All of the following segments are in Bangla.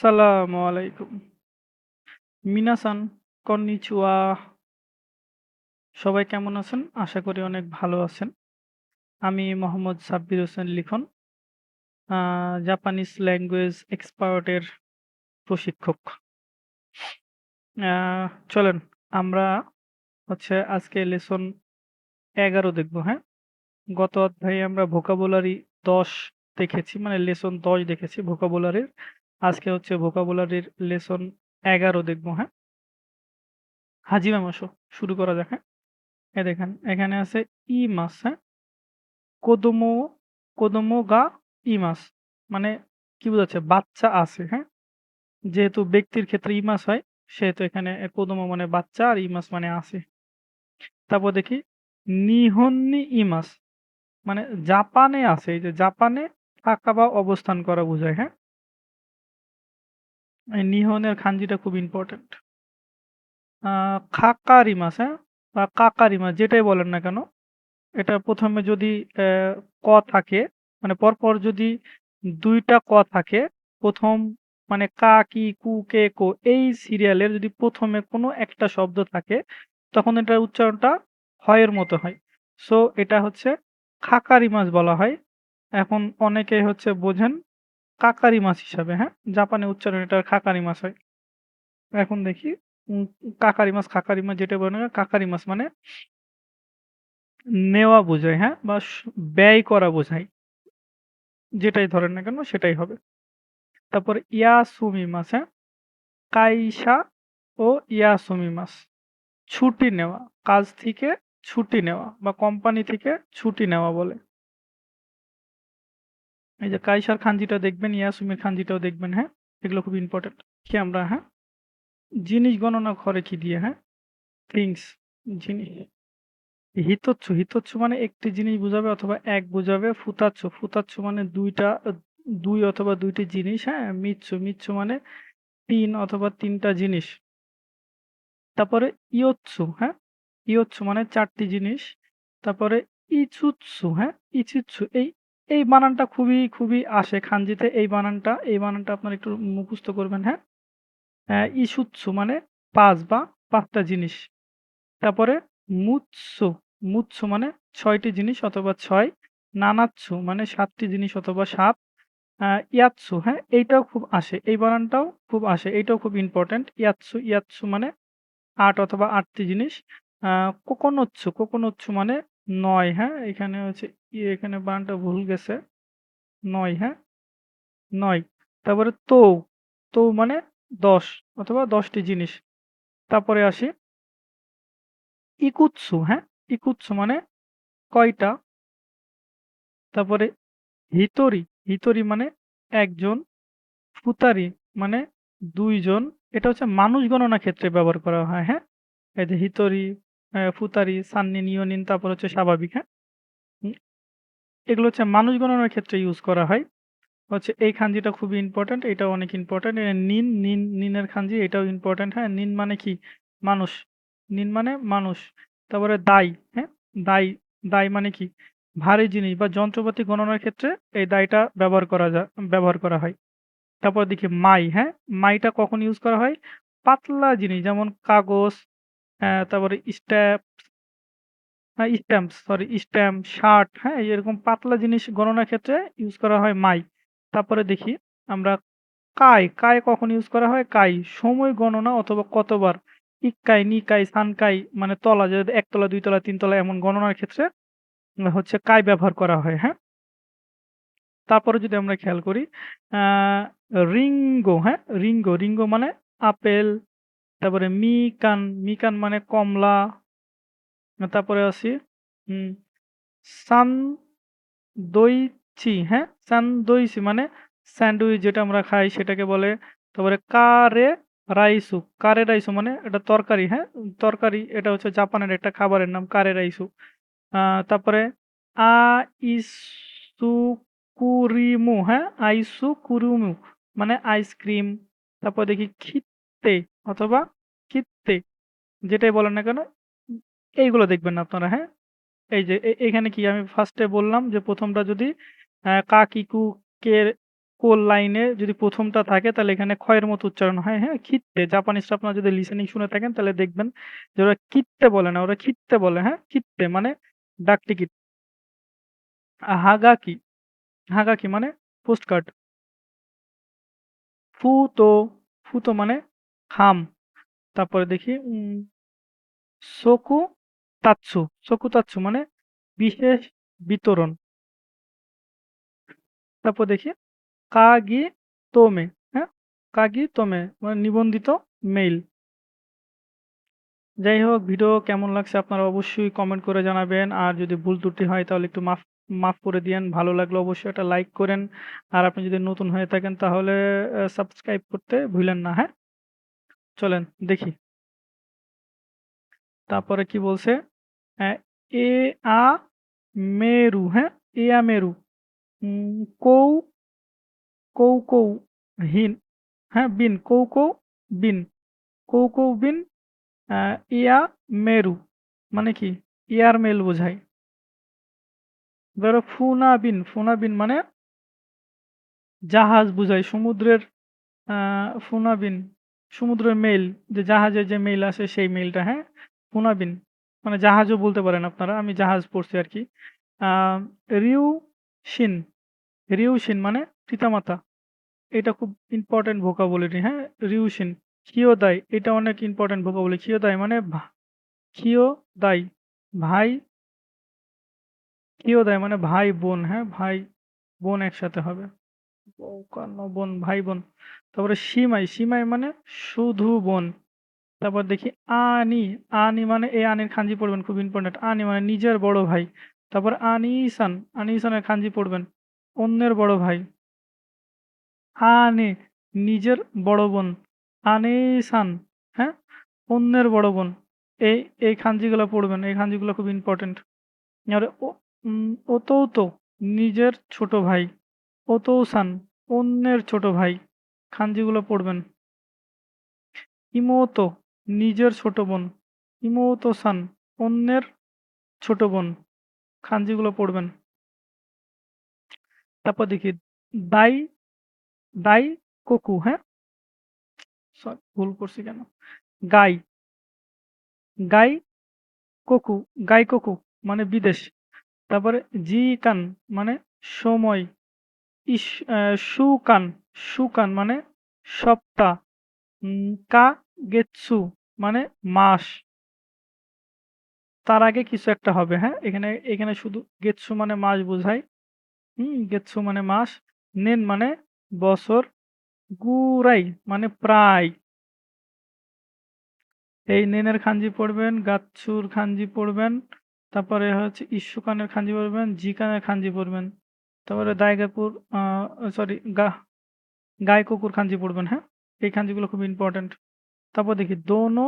আসসালামু আলাইকুম। মিনাসান, কন্নিচিওয়া। সবাই কেমন আছেন? আশা করি অনেক ভালো আছেন। আমি Mohammad Sabbir Hossain Likhon. Japanese language expert এর প্রশিক্ষক। চলেন আমরা হচ্ছে আজকে লেসন ১১ দেখব, হ্যাঁ? গত অধ্যায়ে আমরা ভোকাবুলারি ১০ দেখেছি। মানে লেসন ১০ দেখেছি ভোকাবুলারির। আজকে হচ্ছে ভোকাবুলারির লেসন এগারো দেখব হ্যাঁ? হাজিমা মাসো শুরু করা যাক, হ্যাঁ? এই দেখেন এখানে আছে ইমাস, হ্যাঁ? কোদোমো কোদোমো গা ইমাস মানে কি বোঝাচ্ছে? বাচ্চা আছে, হ্যাঁ? যেহেতু ব্যক্তির ক্ষেত্রে ইমাস হয় সেহেতু এখানে কোদোমো মানে বাচ্চা আর ইমাস মানে আছে। তারপর দেখি নিহন্নি ই ইমাস মানে জাপানে আছে। এই যে জাপানে থাকা বা অবস্থান করা বোঝায়, হ্যাঁ? এই নিহনের খানজিটা খুব ইম্পোর্টেন্ট। আ খাকারিমাস, হ্যাঁ? বা কাকারিমাস যেটাই বলেন না কেন, এটা প্রথমে যদি ক থাকে মানে পরপর যদি দুইটা ক থাকে প্রথম মানে কা, কি, কু, কে, কো এই সিরিয়ালের যদি প্রথমে কোনো একটা শব্দ থাকে তখন এটার উচ্চারণটা হয়-এর মতো হয়। সো এটা হচ্ছে খাকারি মাছ বলা হয়। এখন অনেকে হচ্ছে বোঝেন কাকারিমাস হিসাবে, হ্যাঁ? জাপানে উচ্চারণ এটার খাকারিমাস হয়। এখন দেখি কাকারি মাছ কাকারিমাস, খাকারিমাস যেটা বলে না কাকারিমাস মানে নেওয়া বোঝায়, হ্যাঁ? বা ব্যয় করা বোঝায়। যেটাই ধরেন না কেন সেটাই হবে। তারপরে ইয়াসুমিমাস, হ্যাঁ? কাইশা ও ইয়াসুমি মাছ ছুটি নেওয়া। কাজ থেকে ছুটি নেওয়া বা কোম্পানি থেকে ছুটি নেওয়া বলে। এই যে কাইসার খানজিটা দেখবেন, ইয়াসুমির খানজিটাও দেখবেন, হ্যাঁ? এগুলো খুব ইম্পোর্টেন্ট। কি আমরা, হ্যাঁ? জিনিস গণনা করে কি দিয়ে, হ্যাঁ? থিংস জিনিস। হিতোচ্ছু, হিতোচ্ছু মানে একটি জিনিস বোঝাবে অথবা এক বোঝাবে ফুতাচ্ছু, ফুতাচ্ছু মানে দুইটা দুই অথবা দুইটি জিনিস, হ্যাঁ? মিচ্ছু, মিচ্ছু মানে তিন অথবা তিনটা জিনিস। তারপরে ইয়োচ্ছু, হ্যাঁ? ইয়োচ্ছু মানে চারটি জিনিস। তারপরে ইচুচ্ছু, হ্যাঁ? ইচিচ্ছু এই এই বানানটা খুবই, খুবই আসে খানজিতে এই বানানটা, এই বানানটা আপনার একটু মুখস্থ করবেন, হ্যাঁ? অ্যা ইসুচ্ছু মানে পাঁচ বা পাঁচটা জিনিস। তারপরে মুৎসু, মুৎসু মানে ছয়টি জিনিস অথবা ছয় নানাচ্ছু মানে সাতটি জিনিস অথবা ৭। আ ইয়াৎসু, হ্যাঁ? এইটাও খুব আসে। এই বানানটাও খুব আসে। এইটাও খুব ইম্পোর্টেন্ট। ইয়াৎসু, ইয়াৎসু মানে আট অথবা আটটি জিনিস। কোকোনোচ্ছু, কোকোনোচ্ছু মানে ৯, হ্যাঁ? এখানে হচ্ছে এখানে বানটা ভুল গেছে। নয় হ্যাঁ? নয় তারপরে তো তৌ মানে ১০ অথবা দশটি জিনিস। তারপরে আসি ইকুৎসু, হ্যাঁ? ইকুৎসু মানে কয়টা? তারপরে হিতোরি, হিতোরি মানে ১ জন। ফুতারি মানে দুইজন এটা হচ্ছে মানুষ গণনা ক্ষেত্রে ব্যবহার করা হয়, হ্যাঁ? এই যে হিতোরি, অ্যা ফুতারি, সান্নি, নিয়োনিন তারপর হচ্ছে স্বাভাবিক, হ্যাঁ? এগুলো হচ্ছে মানুষ গণনার ক্ষেত্রে ইউজ করা হয়। হচ্ছে এই খানজিটা খুবই ইম্পর্ট্যান্ট এটাও অনেক ইম্পর্ট্যান্ট নিন, নিন, নিনের খানজি এটাও ইম্পর্ট্যান্ট হ্যাঁ? নিন মানে কি? মানুষ। নিন মানে মানুষ। তারপরে দাই, হ্যাঁ? দাই, দাই মানে কি? ভারী জিনিস বা যন্ত্রপাতি গণনার ক্ষেত্রে এই দায়টা ব্যবহার করা যা ব্যবহার করা হয়। তারপর দেখি মাই, হ্যাঁ? মাইটা কখন ইউজ করা হয়? পাতলা জিনিস যেমন কাগজ, অ্যা তারপরে স্ট্যাপ আ স্ট্যাম্পস সরি স্ট্যাম্প, শার্ট, হ্যাঁ? এরকম পাতলা জিনিস গণনার ক্ষেত্রে ইউজ করা হয় মাই। তারপরে দেখি আমরা কাই, কাই কখন ইউজ করা হয়? কাই সময় গণনা অথবা কতবার। ইক্কাই, নিকাই, সানকাই মানে তলা যে ১ তলা, ২ তলা, ৩ তলা এমন গণনার ক্ষেত্রে হচ্ছে কাই ব্যবহার করা হয়, হ্যাঁ? তারপরে যদি আমরা খেয়াল করি রিঙ্গো, হ্যাঁ? রিঙ্গো, রিঙ্গো মানে আপেল। তারপরে মিকান, মিকান মানে কমলা। তারপরে আসি হুম সানদোইচি, হ্যাঁ? সানদোইচি মানে স্যান্ডউইচ যেটা আমরা খাই সেটাকে বলে। তারপরে কারে রাইসু, কারে রাইসু মানে এটা তরকারি, হ্যাঁ? তরকারি এটা হচ্ছে জাপানের একটা খাবারের নাম কারে রাইসু। তারপরে আ তারপরে আইসুকুরিমু, হ্যাঁ? আইসুকুরুমু মানে আইসক্রিম। তারপর দেখি খিত্তে অথবা খিত্তে যেটাই বলেন না কেন এইগুলো দেখবেন না আপনারা, হ্যাঁ? এই যে এখানে কি আমি ফার্স্টে বললাম যে প্রথমটা যদি অ্যা কা, কোল লাইনে যদি প্রথমটা থাকে তাহলে এখানে ক্ষয়ের মতো উচ্চারণ হয়, হ্যাঁ? খিত্তে জাপানিজরা আপনারা যদি লিসেনিং শুনে থাকেন তাহলে দেখবেন যে ওরা কিত্তে বলে না, ওরা খিত্তে বলে, হ্যাঁ? কিত্তে মানে ডাক টিকিট। হাগাকি, হাগাকি মানে পোস্ট পোস্টকার্ড। ফুতো, ফুতো মানে খাম। তারপরে দেখি সোকু তাৎসু, সোকু তাৎসু মানে বিশেষ বিতরণ। তারপর দেখি কাগি তোমে, হ্যাঁ? কাগি তোমে মানে নিবন্ধিত মেইল। যাই হোক ভিডিও কেমন লাগছে আপনারা অবশ্যই কমেন্ট করে জানাবেন। আর যদি ভুল ত্রুটি হয় তাহলে একটু মাফ মাফ করে দিয়েন। ভালো লাগলে অবশ্যই একটা লাইক করেন। আর আপনি যদি নতুন হয়ে থাকেন তাহলে সাবস্ক্রাইব করতে ভুলেন না, হ্যাঁ? চলেন দেখি। তারপরে কি বলছে? এ আ মেরু, হ্যাঁ? এ আ মেরু। কৌ কৌ কৌ হিন, হ্যাঁ? বিন, কৌ কৌ বিন। কৌ কৌ বিন ইয়া মেরু মানে কি? এয়ারমেল বোঝায়। ধরো ফুনাবিন, ফুনাবিন মানে জাহাজ বুঝায়। সমুদ্রের আ ফুনাবিন, সমুদ্রের মেইল যে জাহাজের যে মেইল আসে সেই মেইলটা, হ্যাঁ? ফুনাবিন মানে জাহাজও বলতে পারেন আপনারা। আমি জাহাজ পড়ছি আরকি। আ রিউশিন, রিউশিন মানে পিতামাতা। এটা খুব ইম্পোর্টেন্ট ভোকাবুলারি, হ্যাঁ? রিউশিন। কিয়োদাই এটা অনেক ইম্পর্টেন্ট ইম্পোর্টেন্ট ভোকাবুলারি। কিয়োদাই মানে ভা কিয়োদাই ভাই কিয়োদাই মানে ভাই-বোন, হ্যাঁ? ভাই-বোন একসাথে হবে। বোন, ভাই-বোন। তারপরে সিমাই, সিমাই মানে শুধু বোন। তারপর দেখি আনি, আনি মানে এই আনির খাঞ্জি পড়বেন খুব ইম্পোর্টেন্ট। আনি মানে নিজের বড় ভাই। তারপর আনিসান, আনিসানের খানজি পড়বেন অন্যের বড় ভাই। আনে নিজের বড় বোন। আনেসান, হ্যাঁ? অন্যের বড় বোন। এই, এই খাঞ্জিগুলো পড়বেন। এই খাঞ্জিগুলো খুব ইম্পোর্টেন্ট। আর ও তো নিজের ছোট ভাই। ওতৌসান অন্যের ছোট ভাই। খানজিগুলো পড়বেন। ইমোতো নিজের ছোট বোন। ইমোতো-সান অন্যের ছোট বোন। খানজিগুলো পড়বেন। তারপর দেখি দাই, দাই কোকু, হ্যাঁ? সরি ভুল করছি কেন? গাই। গাই কোকু, গাইকোকু মানে বিদেশ। তারপরে জি কান মানে সময়। ইস সুকান শুকান মানে সপ্তাহ। উম কাগেতসু মানে মাস। তার আগে কিছু একটা হবে, হ্যাঁ? এখানে, এখানে শুধু গেতসু মানে মাস বোঝায়। হুম? গেতসু মানে মাস। নেন মানে বছর। গুরাই মানে প্রায়। এই নেনের খাঞ্জি পড়বেন, গাতসুর খাঞ্জি পড়বেন। তারপরে হচ্ছে ইস্যুকানের খাঞ্জি পড়বেন, জিকানের খানজি পড়বেন। তারপরে দাইগাকুর আ সরি গা গাইকোকুর খাঞ্জি পড়বেন, হ্যাঁ? এই খানজিগুলো খুব ইম্পোর্টেন্ট। তারপর দেখি দোনো,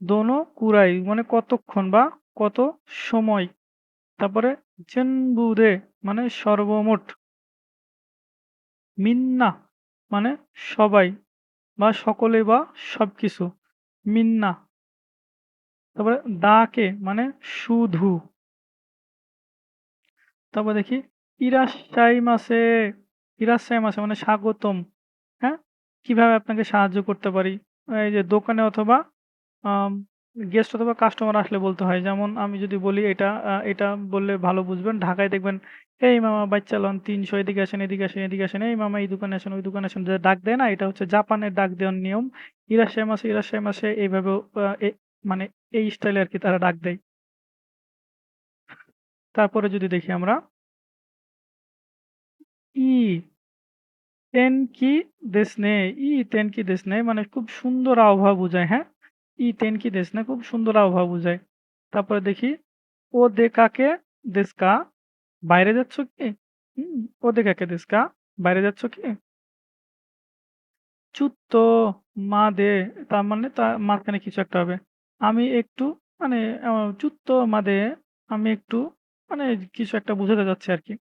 দোনো কুরাই মানে কতক্ষণ বা কত সময়। তারপরে জেনবুরে মানে সর্বমোট। মিন্না মানে সবাই বা সকলে বা সবকিছু। মিন্না। তারপরে দাকে মানে শুধু। তারপর দেখি ইরাশ্বাইমাসে, ইরাশ্বাইমাসে মানে স্বাগতম। হ্যাঁ? কীভাবে আপনাকে সাহায্য করতে পারি? এই যে দোকানে অথবা গেস্ট অথবা কাস্টমার আসলে বলতে হয়। যেমন আমি যদি বলি এটা এটা বললে ভালো বুঝবেন। ঢাকায় দেখবেন, "এই মামা বাইচ্চা লন ৩০০ এদিকে আসেন, এদিকে আসেন, এদিকে আসেন। এই মামা এই দোকানে আসেন, ওই দোকানে আসেন।" যে ডাক দেয় না? এটা হচ্ছে জাপানের ডাক দেওয়ার নিয়ম। ইরাশ্বাইমাসে, ইরাশ্বাইমাসে এইভাবেও আ এ মানে এই স্টাইলে আর কি তারা ডাক দেয়। তারপরে যদি দেখি আমরা ই তেনকি দেসনে, ই তেনকি দেসনে মানে খুব সুন্দর আবহাওয়া বোঝায়, হ্যাঁ? ই তেনকি দেসনে খুব সুন্দর আবহাওয়া বোঝায়। তারপরে দেখি ও দেকাকে দেস্কা বাইরে যাচ্ছ কি? হুম, ও দেকাকে দেস্কা বাইরে যাচ্ছ কি? চুত্তো মাদে তার মানে তার মাঝখানে কিছু একটা হবে। আমি একটু মানে চুত্তো মাদে আমি একটু মানে কিছু একটা বুঝাতে বোঝাতে চাচ্ছি আরকি।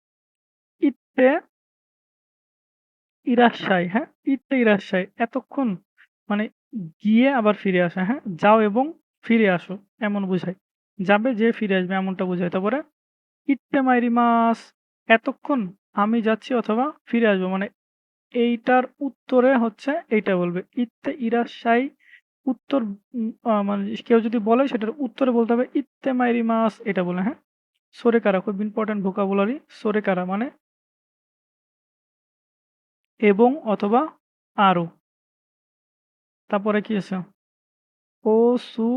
ইত্তে ইরাশ্বাই, হ্যাঁ? ইত্তে ইরাশ্বাই এতক্ষণ মানে গিয়ে আবার ফিরে আসা, হ্যাঁ? যাও এবং ফিরে আসো এমন বোঝায়। যাবে যেয়ে ফিরে আসবে এমনটা বোঝায়। তারপরে ইত্তে মাইরিমাস এতক্ষণ আমি যাচ্ছি অথবা ফিরে আসব মানে এইটার উত্তরে হচ্ছে এইটা বলবে। ইত্তে ইরাশ্বাই উত্তর মানে কেউ যদি বলে সেটার উত্তরে বলতে হবে ইত্তে মাইরিমাস এটা বলে, হ্যাঁ? সোরে কারা খুব ইম্পোর্টেন্ট ভোকাবুলারি। সোরেকারা মানে এবং অথবা আরও তারপরে কি আছে? ও সু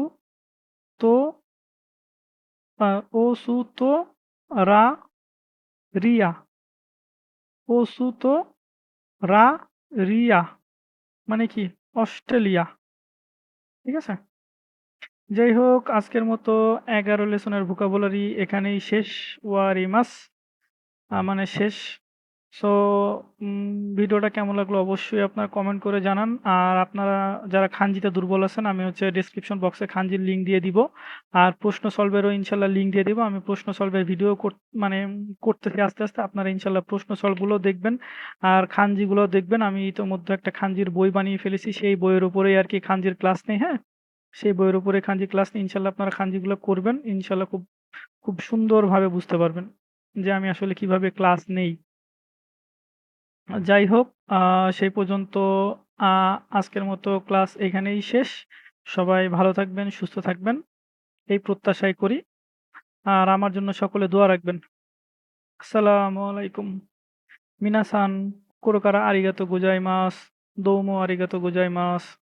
তো ও সু তো রা রিয়া। ও সু তো রা রিয়া মানে কি? অস্ট্রেলিয়া। ঠিক আছে? যাই হোক, আজকের মতো ১১ লেসনের ভোকাবুলারি এখানেই শেষ। ওয়ারিমাস মানে শেষ। সো উম ভিডিওটা কেমন লাগল অবশ্যই আপনারা কমেন্ট করে জানান। আর আপনারা যারা খানজিতে দুর্বল আছেন আমি হচ্ছে ডেসক্রিপশন বক্সে খানজির লিঙ্ক দিয়ে দিব। আর প্রশ্ন সলভেরও ইনশাআল্লাহ লিঙ্ক দিয়ে দিব। আমি প্রশ্ন সলভের ভিডিও মানে করতেছি আস্তে, আস্তে। আপনারা ইনশাআল্লাহ প্রশ্ন সলভগুলো দেখবেন। আর খানজিগুলোও দেখবেন। আমি ইতোমধ্যে একটা খানজির বই বানিয়ে ফেলেছি। সেই বইয়ের উপরেই আরকি খানজির ক্লাস নেই, হ্যাঁ? সেই বইয়ের উপরে খানজি ক্লাস নিই। ইনশাআল্লাহ আপনারা খানজিগুলো করবেন। ইনশাআল্লাহ খুব, খুব সুন্দরভাবে বুঝতে পারবেন যে আমি আসলে কীভাবে ক্লাস নেই। যাই হোক সেই পর্যন্ত আজকের মতো ক্লাস এখানেই শেষ। সবাই ভালো থাকবেন, সুস্থ থাকবেন। এই প্রত্যাশাই করি। আর আমার জন্য সকলে দোয়া রাখবেন। আসসালামু আলাইকুম। মিনাসান কোরো কারা আরিগাতো গোজাইমাস। দৌমো আরিগাতো গোজাইমাস।